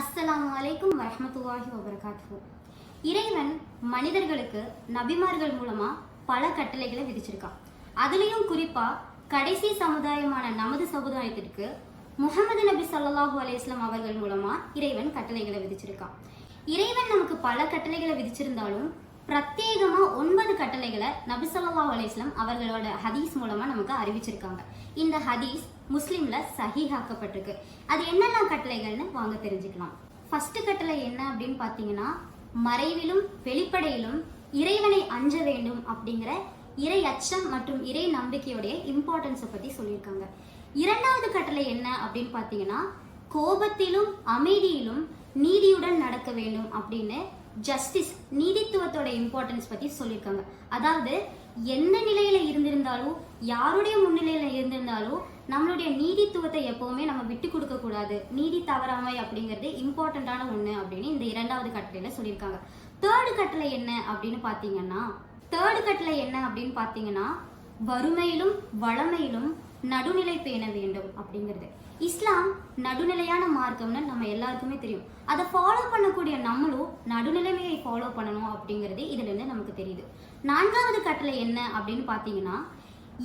அஸ்ஸலாம் அலைக்கும் வரமத்துவாஹி வபரகாத்து இறைவன் மனிதர்களுக்கு நபிமார்கள் மூலமா பல கட்டளைகளை விதிச்சிருக்கான். அதுலேயும் குறிப்பா கடைசி சமுதாயமான நமது சமுதாயத்திற்கு முகமது நபி ஸல்லல்லாஹு அலைஹி அவர்கள் மூலமா இறைவன் கட்டளைகளை விதிச்சிருக்கான். இறைவன் நமக்கு பல கட்டளைகளை விதிச்சிருந்தாலும் பிரத்யேகமா ஒன்பது கட்டளைகளை நபி ஸல்லல்லாஹு அலைஹி அவர்களோட ஹதீஸ் மூலமா நமக்கு அறிவிச்சிருக்காங்க. இந்த ஹதீஸ் முஸ்லிம்ல சஹீஹாக்கப்பட்டிருக்கு. அது என்னென்ன கட்டளைகள்னு வாங்க தெரிஞ்சுக்கலாம். ஃபர்ஸ்ட் கட்டளை என்ன அப்படின்னு பார்த்தீங்கன்னா மறைவிலும் வெளிப்படையிலும் இறைவனை அஞ்ச வேண்டும் அப்படிங்கிற இறை அச்சம் மற்றும் இறை நம்பிக்கையுடைய இம்பார்ட்டன்ஸை பத்தி சொல்லியிருக்காங்க. இரண்டாவது கட்டளை என்ன அப்படின்னு பார்த்தீங்கன்னா கோபத்திலும் அமைதியிலும் நீதியுடன் நடக்க வேண்டும் அப்படின்னு ஜஸ்டிஸ் நீதித்துவத்தோட இம்பார்ட்டன்ஸ் பத்தி சொல்லியிருக்காங்க. அதாவது எந்த நிலையில இருந்திருந்தாலும் யாருடைய முன்னிலையில இருந்திருந்தாலும் நம்மளுடைய நீதித்துவத்தை எப்பவுமே நம்ம விட்டு கொடுக்க கூடாது. நீதி தவறாமை அப்படிங்கிறது இம்பார்ட்டண்டான ஒண்ணு அப்படின்னு இந்த இரண்டாவது கட்டளையில சொல்லியிருக்காங்க. தேர்டு கட்டளை என்ன அப்படின்னு பாத்தீங்கன்னா தேர்டு கட்டளை என்ன அப்படின்னு பாத்தீங்கன்னா வறுமையிலும் வளமையிலும் நடுநிலை பேண வேண்டும் அப்படிங்கிறது. இஸ்லாம் நடுநிலையான மார்க்கம்னு நம்ம எல்லாருக்குமே தெரியும். அதை ஃபாலோ பண்ணக்கூடிய நம்மளும் நடுநிலைமையை ஃபாலோ பண்ணணும் அப்படிங்கிறது இதுலேருந்து நமக்கு தெரியுது. நான்காவது கட்டளை என்ன அப்படின்னு பார்த்தீங்கன்னா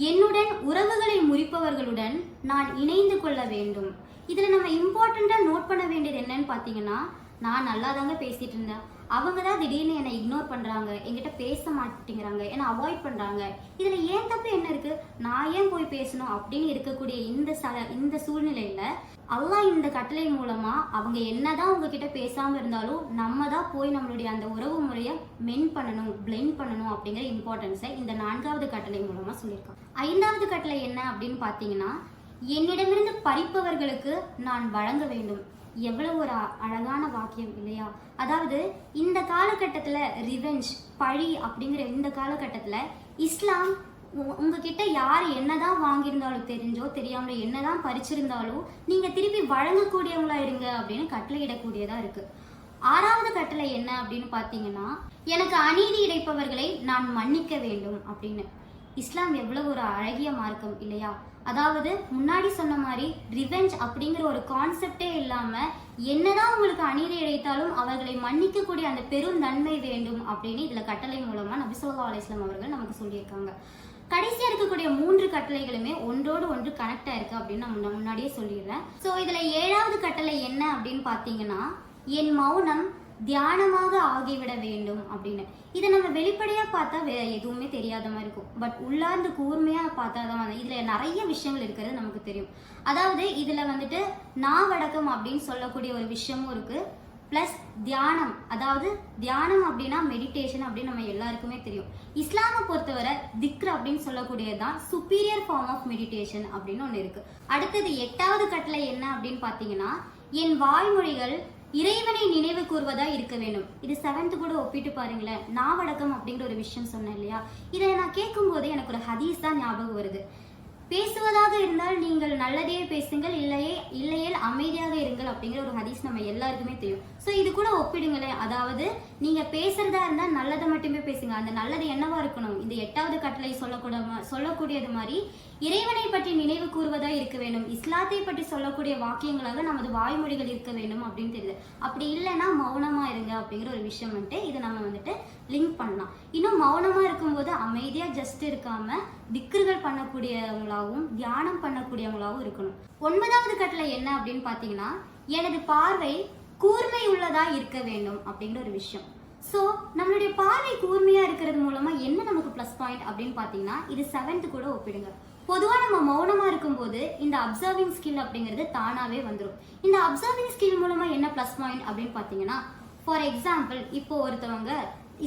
என்னுடன் உறவுகளை முறிப்பவர்களுடன் நான் இணைந்து கொள்ள வேண்டும். இதில் நம்ம இம்பார்ட்டண்ட்டாக நோட் பண்ண வேண்டியது என்னன்னு பார்த்தீங்கன்னா நான் நல்லா தாங்க பேசிட்டு இருந்தேன் அவங்க தான் திடீர்னு என்னை இக்னோர் பண்றாங்க என்கிட்ட பேச மாட்டேங்கிறாங்க என்னை அவாய்ட் பண்றாங்க. இதுல ஏன் தப்பு என்ன இருக்கு? நான் ஏன் போய் பேசணும் அப்படின்னு இருக்கக்கூடிய இந்த ச இந்த சூழ்நிலையில அல்லா இந்த கட்டளை மூலமா அவங்க என்னதான் உங்ககிட்ட பேசாம இருந்தாலும் நம்ம தான் போய் நம்மளுடைய அந்த உறவு முறையை மென் பண்ணணும் பிளெண்ட் பண்ணணும் அப்படிங்கிற இம்பார்ட்டன்ஸை இந்த நான்காவது கட்டளை மூலமா சொல்லியிருக்காங்க. ஐந்தாவது கட்டளை என்ன அப்படின்னு பாத்தீங்கன்னா என்னிடமிருந்து பறிப்பவர்களுக்கு நான் வழங்க வேண்டும். எவ்வளவு ஒரு அழகான வாக்கியம் இல்லையா? அதாவது இந்த காலகட்டத்தில் ரிவெஞ்ச் பழி அப்படிங்கிற இந்த காலகட்டத்தில் இஸ்லாம் உ- உங்ககிட்ட யார் என்னதான் வாங்கியிருந்தாலும் தெரிஞ்சோ தெரியாமலோ என்னதான் பறிச்சிருந்தாலும் நீங்க திருப்பி வழங்கக்கூடியவங்களா இருங்க அப்படின்னு கட்டளையிடக்கூடியதா இருக்கு. ஆறாவது கட்டளை என்ன அப்படின்னு பாத்தீங்கன்னா எனக்கு அநீதி இழைப்பவர்களை நான் மன்னிக்க வேண்டும் அப்படின்னு. இஸ்லாம் எவ்வளவு ஒரு அழகிய மார்க்கம் இல்லையா? அதாவது முன்னாடி சொன்ன மாதிரி ரிவெஞ்ச் அப்படிங்கிற ஒரு கான்செப்டே இல்லாம என்னதான் உங்களுக்கு அநீதி இழைத்தாலும் அவர்களை மன்னிக்கக்கூடிய அந்த பெரும் நன்மை வேண்டும் அப்படின்னு இதுல கட்டளை மூலமா நபி ஸல்லல்லாஹு அவர்கள் நமக்கு சொல்லியிருக்காங்க. கடைசியா இருக்கக்கூடிய மூன்று கட்டளைகளுமே ஒன்றோடு ஒன்று கனெக்ட் ஆயிருக்கு அப்படின்னு நான் முன்ன- முன்னாடியே சொல்லிடுறேன். சோ இதுல ஏழாவது கட்டளை என்ன அப்படின்னு பாத்தீங்கன்னா என் மௌனம் தியானமாக ஆகிவிட வேண்டும் அப்படின்னு. இதை நம்ம வெளிப்படையாக பார்த்தா வே எதுவுமே தெரியாத மாதிரி இருக்கும். பட் உள்ளார்ந்து கூர்மையாக பார்த்தா தான் வந்து இதில் நிறைய விஷயங்கள் இருக்கிறது நமக்கு தெரியும். அதாவது இதில் வந்துட்டு நாவடக்கம் அப்படின்னு சொல்லக்கூடிய ஒரு விஷயமும் இருக்குது ப்ளஸ் தியானம். அதாவது தியானம் அப்படின்னா மெடிடேஷன் அப்படின்னு நம்ம எல்லாருக்குமே தெரியும். இஸ்லாமை பொறுத்தவரை திக்ர் அப்படின்னு சொல்லக்கூடியது தான் சுப்பீரியர் ஃபார்ம் ஆஃப் மெடிடேஷன் அப்படின்னு ஒன்று இருக்குது அடுத்தது எட்டாவது கட்டளை என்ன அப்படின்னு பார்த்தீங்கன்னா என் வாய்மொழிகள் இறைவனை நினைவு கூர்வதா இருக்க வேண்டும். இது செவன்த் கூட ஒப்பிட்டு பாருங்களேன். நாவடக்கம் அப்படிங்கிற ஒரு விஷயம் சொன்னேன் இல்லையா? இதை நான் கேட்கும் போதே எனக்கு ஒரு ஹதீஸ் தான் ஞாபகம் வருது. பேசுவதாக இருந்தால் நீங்கள் நல்லதையே பேசுங்கள் இல்லையே இல்லையே அமைதியாக இருங்கள் அப்படிங்கிற ஒரு ஹதீஸ் நம்ம எல்லாருக்குமே தெரியும். ஸோ இது கூட ஒப்பிடுங்களேன். அதாவது நீங்க பேசுறதா இருந்தா நல்லதை மட்டுமே பேசுங்க. அந்த நல்லது என்னவா இருக்கணும்? இந்த எட்டாவது கட்டளை சொல்லக்கூட சொல்லக்கூடியது மாதிரி இறைவனை பற்றி நினைவு கூறுவதா இருக்க வேண்டும். இஸ்லாத்தை பற்றி சொல்லக்கூடிய வாக்கியங்களாக நமது வாய்மொழிகள் இருக்க வேண்டும் அப்படின்னு தெரியுது. அப்படி இல்லைன்னா மௌனமா இருங்க அப்படிங்கிற ஒரு விஷயம் வந்துட்டு இதை நம்ம வந்துட்டு லிங்க் பண்ணலாம். இன்னும் மௌனமா இருக்கும்போது அமைதியா ஜஸ்ட் இருக்காம திக்ருகள் பண்ணக்கூடியவங்களாகவும் தியானம் பண்ணக்கூடியவங்களாகவும் இருக்கணும். ஒன்பதாவது கட்டளை என்ன அப்படின்னு பாத்தீங்கன்னா எனது பார்வை கூர்மை உள்ளதா இருக்க வேண்டும் அப்படிங்கிற ஒரு விஷயம். ஸோ நம்மளுடைய பார்வை கூர்மையா இருக்கிறது மூலமா என்ன நமக்கு ப்ளஸ் பாயிண்ட் அப்படின்னு பாத்தீங்கன்னா இது செவன்த் கூட ஒப்பிடுங்க. பொதுவாக நம்ம மௌனமாக இருக்கும்போது இந்த அப்சர்விங் ஸ்கில் அப்படிங்கிறது தானாகவே வந்துடும் இந்த அப்சர்விங் ஸ்கில் மூலமாக என்ன ப்ளஸ் பாயிண்ட் அப்படின்னு பார்த்தீங்கன்னா ஃபார் எக்ஸாம்பிள் இப்போ ஒருத்தவங்க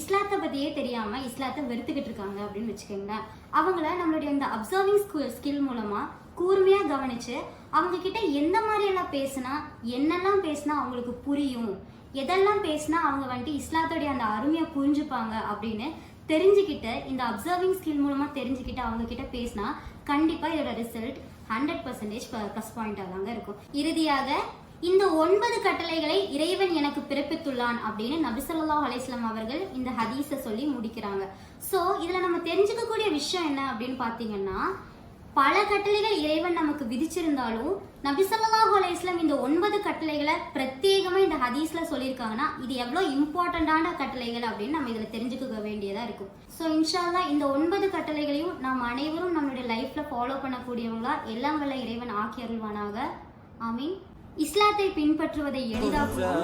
இஸ்லாத்தை பற்றியே தெரியாமல் இஸ்லாத்தை வெறுத்துக்கிட்டு இருக்காங்க அப்படின்னு வச்சுக்கோங்களேன். அவங்கள நம்மளுடைய இந்த அப்சர்விங் ஸ்கில் மூலமாக கூர்மையாக கவனிச்சு அவங்க கிட்ட எந்த மாதிரியெல்லாம் பேசுனா பேசினா என்னெல்லாம் பேசினா அவங்களுக்கு புரியும்? எதெல்லாம் பேசினா அவங்க வந்துட்டு இஸ்லாத்துடைய அந்த அருமையை புரிஞ்சுப்பாங்க அப்படின்னு தெரிஞ்சுக்கிட்டு இந்த அப்சர்விங் ஸ்கில் மூலமாக தெரிஞ்சுக்கிட்டு அவங்க கிட்ட பேசினா கண்டிப்பாக இதோட ரிசல்ட் ஹண்ட்ரட் பர்சன்டேஜ் ப்ளஸ் பாயிண்டாக தாங்க இருக்கும். இறுதியாக இந்த ஒன்பது கட்டளைகளை இறைவன் எனக்கு பிறப்பித்துள்ளான் அப்படின்னு நபிசல்லா அலிஸ்லாம் அவர்கள் இந்த ஹதீஸை சொல்லி முடிக்கிறாங்க. ஸோ இதில் நம்ம தெரிஞ்சுக்கக்கூடிய விஷயம் என்ன அப்படின்னு பார்த்தீங்கன்னா பல கட்டளைகள் இறைவன் நமக்கு விதிச்சிருந்தாலும் நபிசல்லாஹு ஸல்லல்லாஹு இஸ்லாம் இந்த ஒன்பது கட்டளைகளை பிரத்யேகமா இந்த ஹதீஸ்ல சொல்லியிருக்காங்கன்னா இது எவ்வளோ இம்பார்ட்டண்டான கட்டளைகள் அப்படின்னு நம்ம இதுல தெரிஞ்சுக்க வேண்டியதா இருக்கும். ஸோ இன்ஷால்லா இந்த ஒன்பது கட்டளைகளையும் நாம் அனைவரும் நம்மளுடைய லைஃப்ல ஃபாலோ பண்ணக்கூடியவங்களா? எல்லாம் வல்ல இறைவன் ஆக்கி அருள்வானாக. ஆமீன். இஸ்லாத்தை பின்பற்றுவதை எளிதாக்குவோம்.